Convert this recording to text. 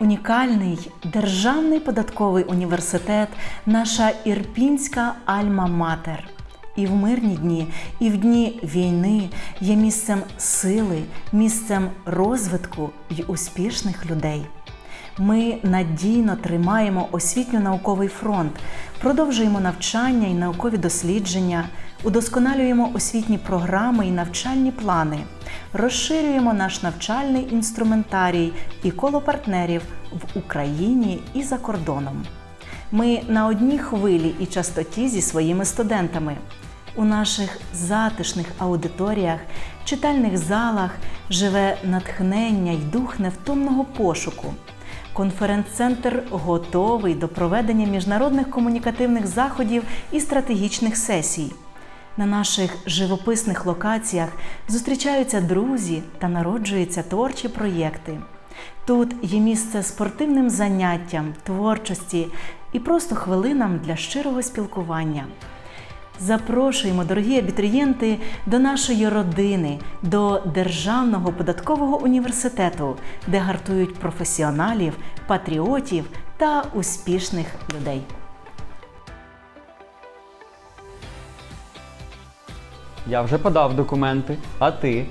Унікальний державний податковий університет, наша ірпінська Альма-Матер. І в мирні дні, і в дні війни є місцем сили, місцем розвитку й успішних людей. Ми надійно тримаємо освітньо-науковий фронт, продовжуємо навчання і наукові дослідження, удосконалюємо освітні програми і навчальні плани, розширюємо наш навчальний інструментарій і коло партнерів в Україні і за кордоном. Ми на одній хвилі і частоті зі своїми студентами. У наших затишних аудиторіях, читальних залах живе натхнення й дух невтомного пошуку. Конференц-центр готовий до проведення міжнародних комунікативних заходів і стратегічних сесій. На наших живописних локаціях зустрічаються друзі та народжуються творчі проєкти. Тут є місце спортивним заняттям, творчості і просто хвилинам для щирого спілкування. Запрошуємо, дорогі абітурієнти, до нашої родини, до Державного податкового університету, де гартують професіоналів, патріотів та успішних людей. Я вже подав документи, а ти?